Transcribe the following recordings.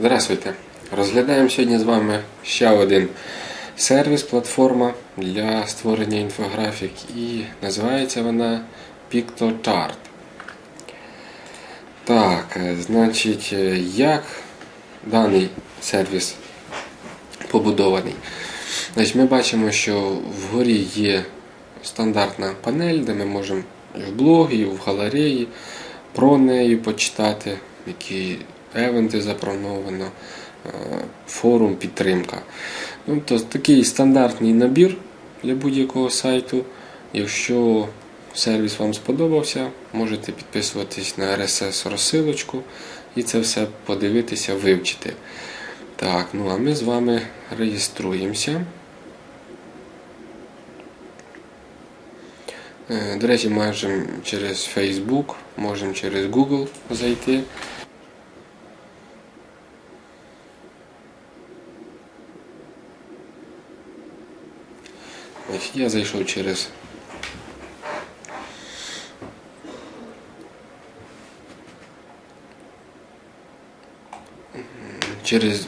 Здравствуйте! Розглядаємо сьогодні з вами ще один сервіс, платформа для створення інфографік і називається вона PictoChart. Так, значить, як даний сервіс побудований? Значить, Ми бачимо, що вгорі є стандартна панель, де ми можемо і в блогі, і в галереї про неї почитати, які евенти заплановано, е, форум, підтримка. Ну, то такий стандартний набір для будь-якого сайту. Якщо сервіс вам сподобався, можете підписуватись на RSS розсилочку і це все подивитися, вивчити. Так, ну а ми з вами реєструємося. Е, До речі, можемо через Facebook, можемо через Google зайти. Я зайшов через через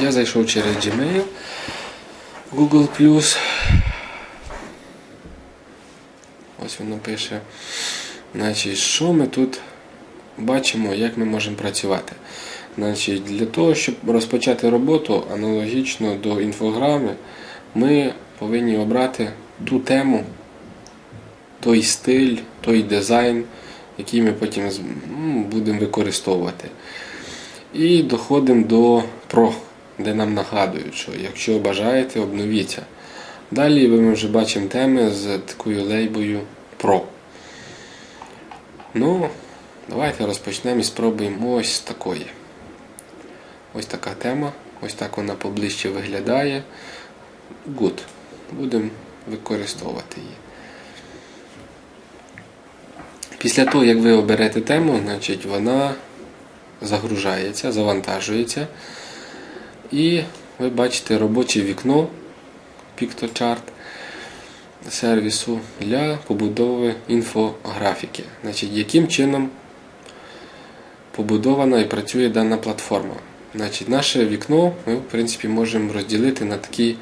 я зайшов через Gmail, Google Ось воно пише. Значить, що ми тут бачимо, як ми можемо працювати. Значить, Для того, щоб розпочати роботу аналогічно до інфограми, ми повинні обрати ту тему, той стиль, той дизайн, який ми потім ну, будемо використовувати. І доходимо до PRO, де нам нагадують, що якщо бажаєте, обновіться. Далі ми вже бачимо теми з такою лейбою Pro. Ну, давайте розпочнемо і спробуємо ось такої. Ось така тема. Ось так вона поближче виглядає. Good. Будемо використовувати її. Після того, як ви оберете тему, значить вона загружається, завантажується. І ви бачите робоче вікно PictoChart сервісу для побудови інфографіки. Значить, Яким чином побудована і працює дана платформа. Значить, Наше вікно ми в принципі, можемо розділити на такі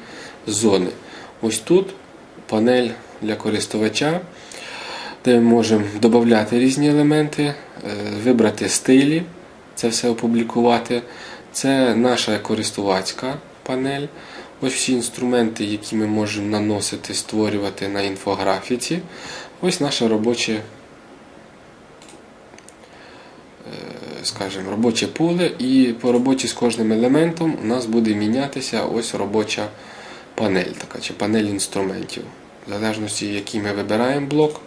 зони. Ось тут панель для користувача, де ми можемо додати різні елементи, е, вибрати стилі, це все опублікувати. Це наша користувацька панель. Ось всі інструменти, які ми можемо наносити, створювати на інфографіці. Ось наше робоче е, скажімо, робоче поле, і по роботі з кожним елементом у нас буде мінятися ось робоча панель така, чи панель інструментів. В залежності, який ми вибираємо блок,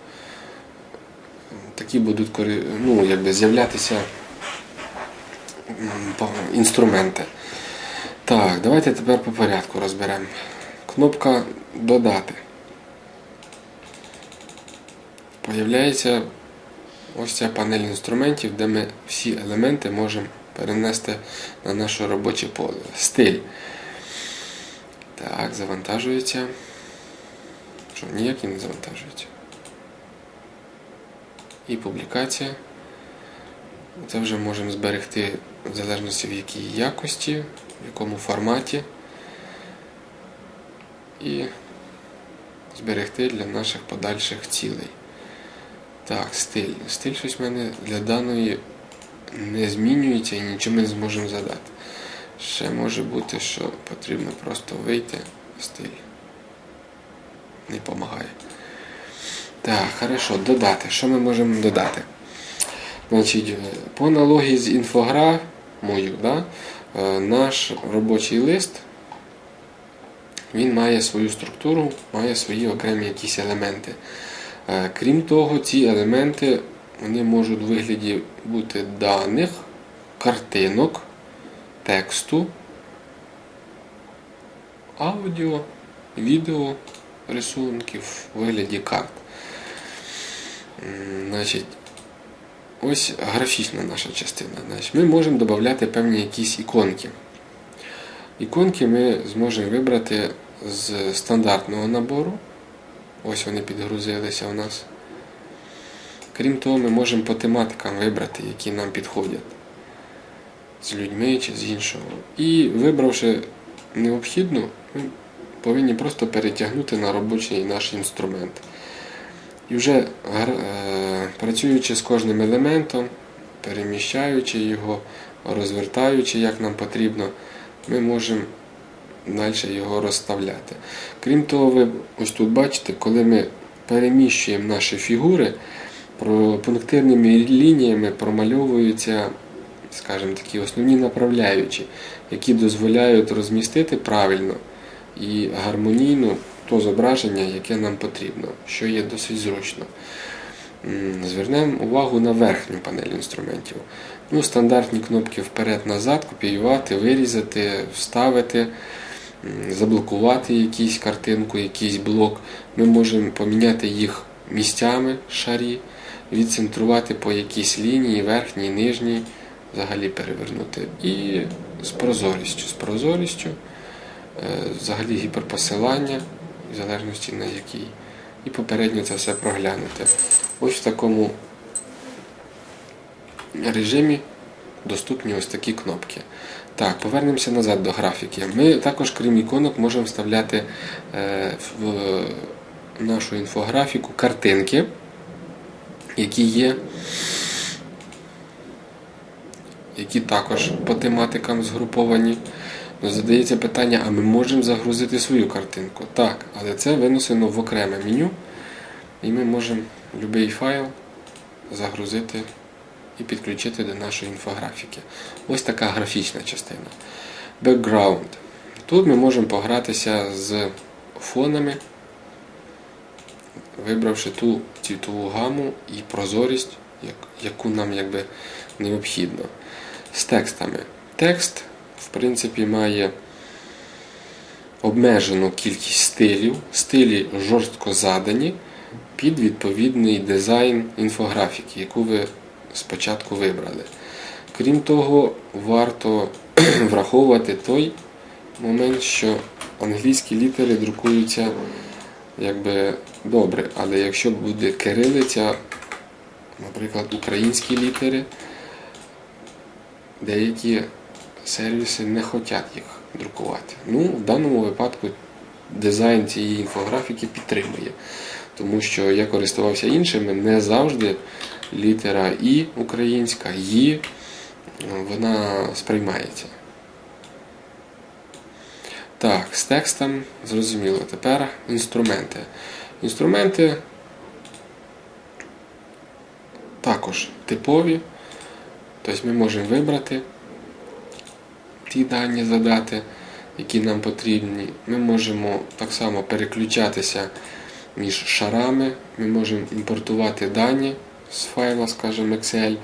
такі будуть ну, якби, з'являтися інструменти. Так, давайте тепер по порядку розберемо. Кнопка Додати. Появляється ось ця панель інструментів, де ми всі елементи можемо перенести на наше робоче поле. Стиль. Так, завантажується. Що, ніякий не завантажується. І публікація. Це вже можемо зберегти в залежності в якій якості в якому форматі і зберегти для наших подальших цілей. Так, стиль. Стиль щось в мене для даної не змінюється і нічого ми не зможемо задати. Ще може бути, що потрібно просто вийти стиль. Не допомагає. Так, хорошо, додати. Що ми можемо додати? Значить, По аналогії з інфограмою, да, Е, наш робочий лист він має свою структуру, має свої окремі якісь елементи. Е, крім того, ці елементи вони можуть у вигляді бути даних, картинок, тексту, аудіо, відео, рисунків у вигляді карт. Значить, Ось графічна наша частина. Значить, Ми можемо додати певні якісь іконки. Іконки ми зможемо вибрати з стандартного набору. Ось вони підгрузилися у нас. Крім того, ми можемо по тематикам вибрати, які нам підходять. З людьми чи з іншого. І вибравши необхідну, ми повинні просто перетягнути на робочий наш інструмент. І вже е, працюючи з кожним елементом, переміщаючи його, розвертаючи як нам потрібно, ми можемо далі його розставляти. Крім того, ви ось тут бачите, коли ми переміщуємо наші фігури, пунктирними лініями промальовуються, скажімо такі, основні направляючі, які дозволяють розмістити правильно і гармонійно то зображення, яке нам потрібно, що є досить зручно. Звернемо увагу на верхню панель інструментів. Ну, стандартні кнопки вперед-назад, копіювати, вирізати, вставити, заблокувати якусь картинку, якийсь блок. Ми можемо поміняти їх місцями шарі, відцентрувати по якійсь лінії, верхній, нижній, взагалі перевернути. І з прозорістю. З прозорістю, е, взагалі гіперпосилання, в залежності на якій. І попередньо це все проглянути. Ось в такому режимі доступні ось такі кнопки. Так, повернемося назад до графіки. Ми також, крім іконок, можемо вставляти е, в нашу інфографіку картинки, які є, які також по тематикам згруповані. Ну, Задається питання, а ми можемо загрузити свою картинку? Так, але це винесено в окреме меню, і ми можемо будь-який файл загрузити і підключити до нашої інфографіки. Ось така графічна частина. Background. Тут ми можемо погратися з фонами, вибравши ту цвітову гаму і прозорість, яку нам якби необхідно. З текстами. Текст, в принципі, має обмежену кількість стилів. Стилі жорстко задані під відповідний дизайн інфографіки, яку ви спочатку вибрали. Крім того, варто враховувати той момент, що англійські літери друкуються якби добре, але якщо буде кирилиця, наприклад, українські літери, деякі сервіси не хочуть їх друкувати. Ну, в даному випадку дизайн цієї інфографіки підтримує. Тому що я користувався іншими, не завжди літера І українська, «Ї» вона сприймається. Так, з текстом зрозуміло. Тепер інструменти. Інструменти також типові. Тобто ми можемо вибрати ті дані задати, які нам потрібні. Ми можемо так само переключатися між шарами. Ми можемо імпортувати дані з файла, скажімо, Excel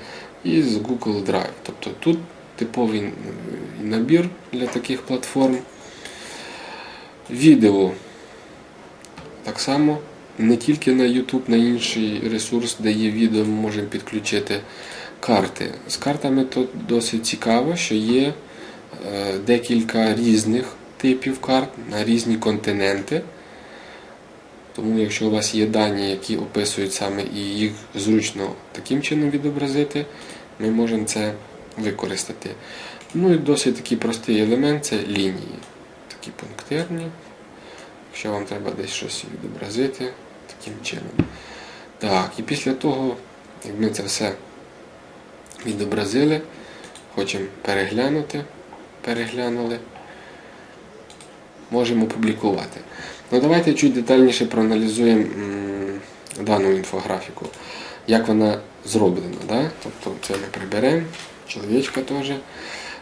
і з Google Drive. Тобто тут типовий набір для таких платформ. Відео так само не тільки на YouTube, на інший ресурс, де є відео, ми можемо підключити карти. З картами тут досить цікаво, що є е, декілька різних типів карт на різні континенти. Тому якщо у вас є дані, які описують саме і їх зручно таким чином відобразити, ми можемо це використати. Ну і досить такий простий елемент це лінії. Такі пунктирні. Якщо вам треба десь щось відобразити таким чином. Так, і після того, як ми це все відобразили, хочемо переглянути, переглянули, можемо публікувати. Ну, давайте чуть детальніше проаналізуємо дану інфографіку, як вона зроблена. Да? Тобто це ми приберемо, чоловічка теж.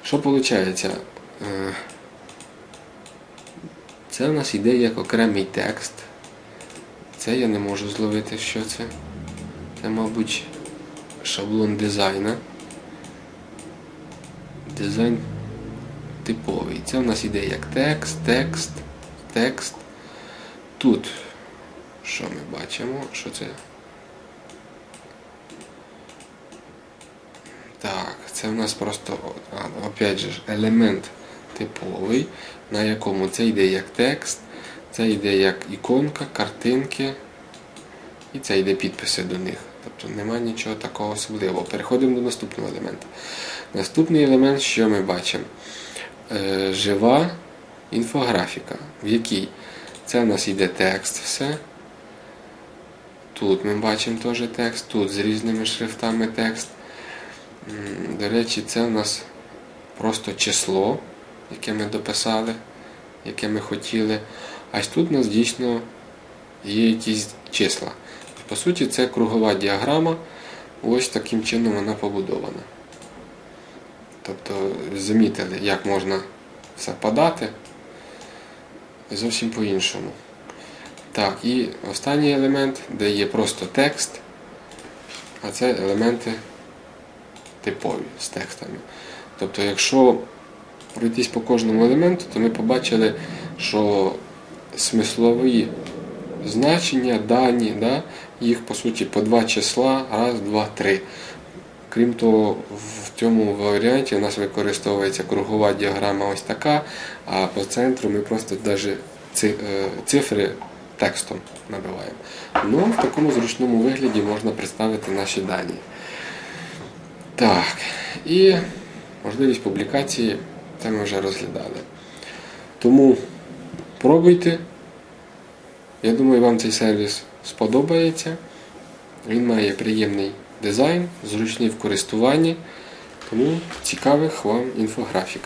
Що виходить? Це у нас йде як окремий текст. Це я не можу зловити, що це. Це, мабуть, шаблон дизайна. Дизайн типовий. Це у нас іде як текст, текст, текст. Тут що ми бачимо? Що це? Так, це в нас просто, опять же, елемент типовий, на якому це йде як текст, це йде як іконка, картинки, і це йде підписи до них. Тобто нема нічого такого особливого. Переходимо до наступного елемента. Наступний елемент, що ми бачимо? Е, жива інфографіка, в якій це в нас йде текст все. Тут ми бачимо теж текст, тут з різними шрифтами текст. До речі, це у нас просто число, яке ми дописали, яке ми хотіли. Аж тут у нас дійсно є якісь числа. По суті, це кругова діаграма. Ось таким чином вона побудована. Тобто, замітили, як можна все подати зовсім по-іншому. Так, і останній елемент, де є просто текст, а це елементи типові з текстами. Тобто, якщо пройтись по кожному елементу, то ми побачили, що смислові значення, дані, да, їх по суті по два числа, раз, два, три. Крім того, в цьому варіанті у нас використовується кругова діаграма ось така, а по центру ми просто навіть цифри текстом набиваємо. Ну, в такому зручному вигляді можна представити наші дані. Так, і можливість публікації, це ми вже розглядали. Тому пробуйте. Я думаю, вам цей сервіс сподобається. Він має приємний дизайн, зручний в користуванні, тому цікавих вам інфографік.